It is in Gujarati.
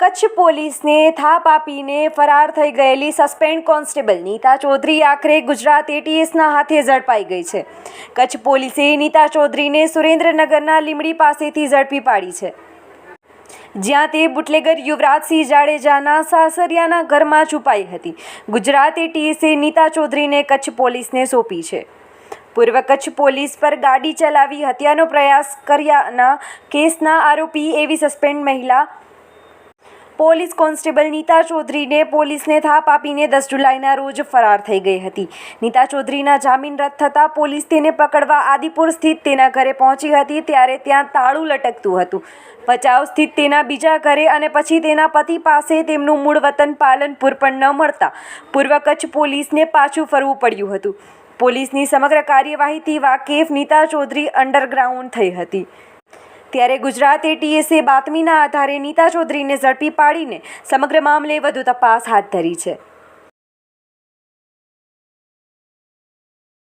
કચ્છ પોલીસને થાપ આપીને ફરાર થઈ ગયેલી સસ્પેન્ડ કોન્સ્ટેબલ નીતા ચૌધરી આખરે ગુજરાત એટીએસના હાથે ઝડપાઈ ગઈ છે. કચ્છ પોલીસે નીતા ચૌધરીને સુરેન્દ્રનગરના લીમડી પાસેથી ઝડપી પાડી છે. જ્યાં તે બુટલેગર યુવરાજસિંહ જાડેજાના સાસરિયાના ઘરમાં છુપાઈ હતી. ગુજરાત એટીએસે નીતા ચૌધરીને કચ્છ પોલીસને સોંપી છે. પૂર્વ કચ્છ પોલીસ પર ગાડી ચલાવી હત્યાનો પ્રયાસ કર્યાના કેસના આરોપી એવી સસ્પેન્ડ મહિલા પોલીસ કોન્સ્ટેબલ નીતા ચૌધરીને પોલીસને થાપ આપીને દસ જુલાઈના રોજ ફરાર થઈ ગઈ હતી. નીતા ચૌધરીના જામીન રદ થતાં પોલીસ તેને પકડવા આદિપુર સ્થિત તેના ઘરે પહોંચી હતી ત્યારે ત્યાં તાળું લટકતું હતું. ભચાઉ સ્થિત તેના બીજા ઘરે અને પછી તેના પતિ પાસે તેમનું મૂળ વતન પાલનપુર પણ ન મળતા પૂર્વ કચ્છ પોલીસને પાછું ફરવું પડ્યું હતું. પોલીસની સમગ્ર કાર્યવાહીથી વાકેફ નીતા ચૌધરી અંડરગ્રાઉન્ડ થઈ હતી. ત્યારે ગુજરાત એટીએસે બાતમીના આધારે નીતા ચૌધરીને ઝડપી પાડીને સમગ્ર મામલે વધુ તપાસ હાથ ધરી છે.